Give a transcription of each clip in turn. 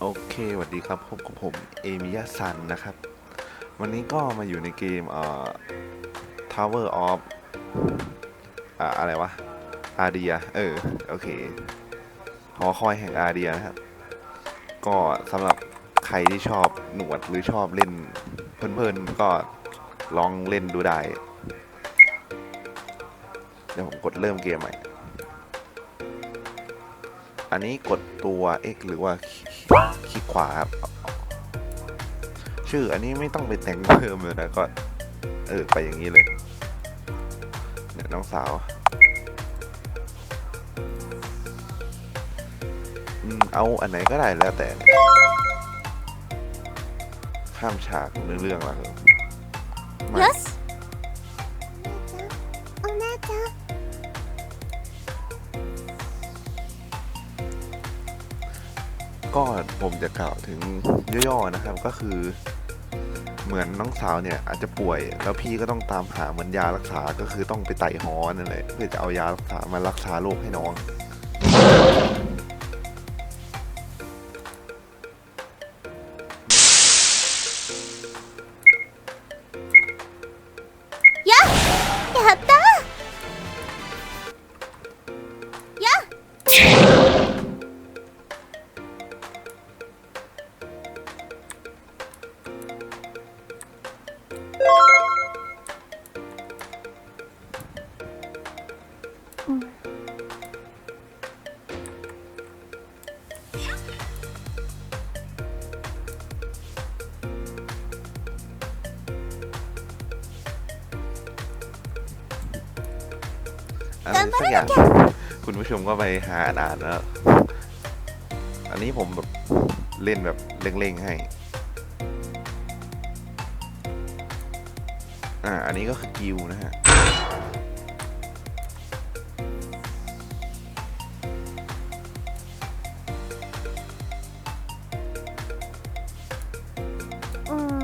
โอเคสวัสดีครับพบกับผมเอมิยะซันนะครับ วันนี้ก็มาอยู่ในเกมเอ่อ Tower of อ่าอะไรวะ อาเดีย เออ โอเค หอคอยแห่งอาเดียนะครับ ก็สำหรับใครที่ชอบหนวดหรือชอบเล่นเพลินๆ ก็ลองเล่นดูได้ เดี๋ยวผมกดเริ่มเกมใหม่ อันนี้กดตัว X หรือว่าคลิกขวาครับ ชื่ออันนี้ไม่ต้องไปแต่งเพิ่มเลยนะก็ เออ ไปอย่างนี้เลย เนี่ยน้องสาวอืมเอาอันไหนก็ได้แล้วแต่ ข้ามฉากเนื้อเรื่องละครับไก็ผมจะกล่าวถึงย่อๆนะครับก็คือ เหมือนน้องสาวเนี่ยอาจจะป่วย แล้วพี่ก็ต้องตามหาเหมือนยารักษาก็คือต้องไปไต่หอนั่นแหละเพื่อจะเอายารักษามารักษาโรคให้น้อง อะไรสักอย่างคุณผู้ชมก็ไปหาอ่านแล้ว อันนี้ผมแบบเล่นแบบเร่งๆให้ อ่า อันนี้ก็คือกิวนะฮะうー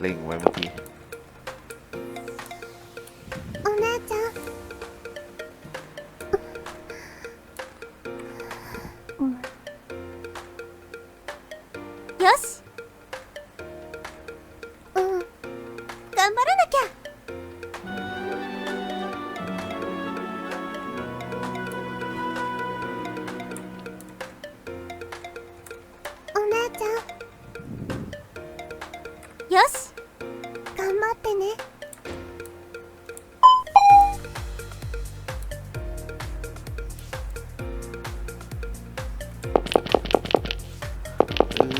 เล่งไว้ よし頑張ってね คือ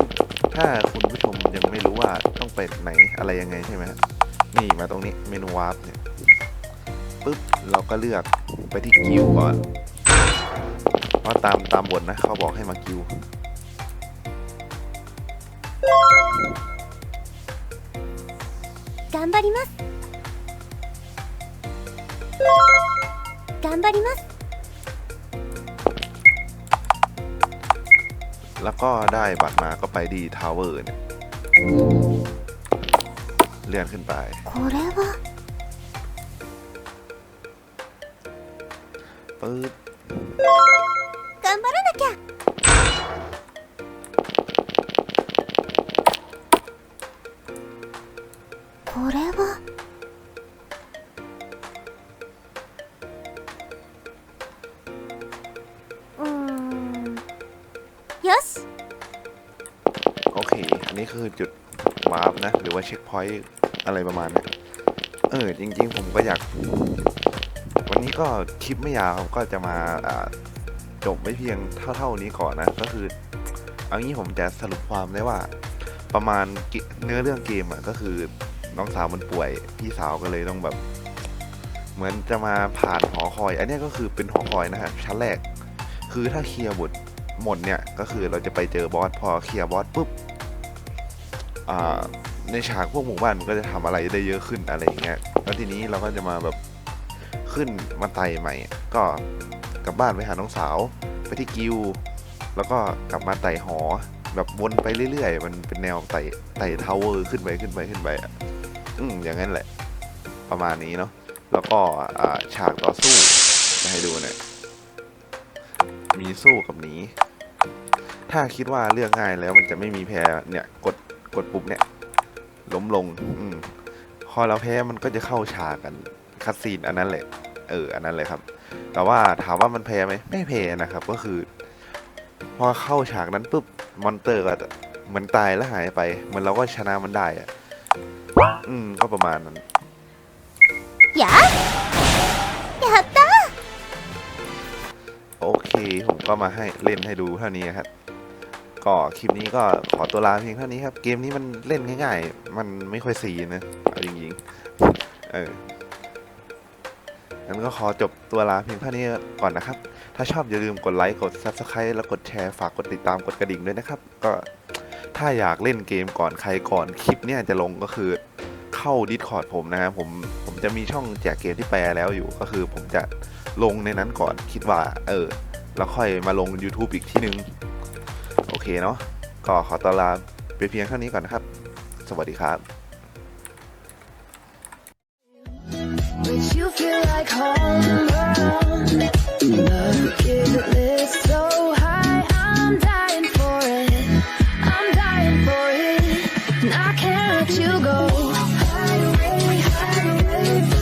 ถ้าคุณผู้ชมยังไม่รู้ว่าต้องไปไหนอะไรยังไงใช่ไหมฮะนี่มาตรงนี้เมนูวาร์ปเนี่ยปุ๊บเราก็เลือกไปที่กิวก่อนเพราะตามตามบทนะเขาบอกให้มากิว 頑張ります頑張ります แล้วก็ได้บัตรมาก็ไปดีทาวเวอร์เนี่ย เลื่อนขึ้นไป これは ปึ๊บ นี้คือจุดวาร์ปนะ หรือว่าเช็คพอยต์อะไรประมาณนี้เออ จริง ๆ ผมก็อยาก วันนี้ก็คลิปไม่ยาวก็จะมาจบไว้เพียงเท่า ๆนี้ก่อนนะ ก็คือเอางี้ผมจะสรุปความได้ว่า ประมาณเนื้อเรื่องเกมอะก็คือน้องสาวมันป่วย พี่สาวก็เลยต้องแบบ เหมือนจะมาผ่านหอคอย อันนี้ก็คือเป็นหอคอยนะฮะชั้นแรก คือถ้าเคลียร์บทหมดเนี่ย ก็คือเราจะไปเจอบอสพอเคลียร์บอสปุ๊บ ในฉากพวกหมู่บ้านมันก็จะทำอะไรได้เยอะขึ้นอะไรอย่างเงี้ยแล้วทีนี้เราก็จะมาแบบขึ้นมาไต่ใหม่ ก็กลับบ้านไปหาน้องสาวไปที่กิว แล้วก็กลับมาไต่หอ แบบวนไปเรื่อยๆ มันเป็นแนวไต่ไต่ทาวเวอร์ขึ้นไปขึ้นไปขึ้นไปอะอืมอย่างนั้นแหละ ประมาณนี้เนาะแล้วก็ฉากต่อสู้จะให้ดูเนี่ยมีสู้กับหนีถ้าคิดว่าเลือกง่ายแล้วมันจะไม่มีแพ้เนี่ยกด กดปุ่มเนี่ยล้มลงอืพอเราแพ้มันก็จะเข้าฉากกันคัดซีนอันนั้นแหละ เออ อันนั้นเลยครับ แต่ว่าถามว่ามันแพ้ไหมไม่แพ้นะครับ ก็คือ พอเข้าฉากนั้นปุ๊บมอนเตอร์ก็เหมือนตายแล้วหายไปเหมือนเราก็ชนะมันได้อะอืม ก็ประมาณนั้นย่าะย่าตาโอเค ผมก็มาให้เล่นให้ดูเท่านี้ครับ ก็คลิปนี้ก็ขอตัวลาเพียงเท่านี้ครับ เกมนี้มันเล่นง่ายๆ มันไม่ค่อยซีนะ เอาจริงๆ เอองั้นก็ขอจบตัวลาเพียงเท่านี้ก่อนนะครับ ถ้าชอบอย่าลืมกดไลค์ กด Subscribe แล้วกดแชร์ ฝากกดติดตาม กดกระดิ่งด้วยนะครับ ก็ถ้าอยากเล่นเกมก่อนใครก่อนคลิปเนี่ยจะลงก็คือเข้า Discord ผมนะครับผมผมจะมีช่องแจกเกมที่แปลแล้วอยู่ ก็คือผมจะลงในนั้นก่อนคิดว่า เออ แล้วค่อยมาลง YouTube อีกที่นึง โอเคเนาะก็ขอตลาไปเพียงเท่านี้ก่อนนะครับ สวัสดีครับ But you feel like home, love, give it so high. I'm dying for it, I'm dying for it, and I can't let you go. Hide away, hide away.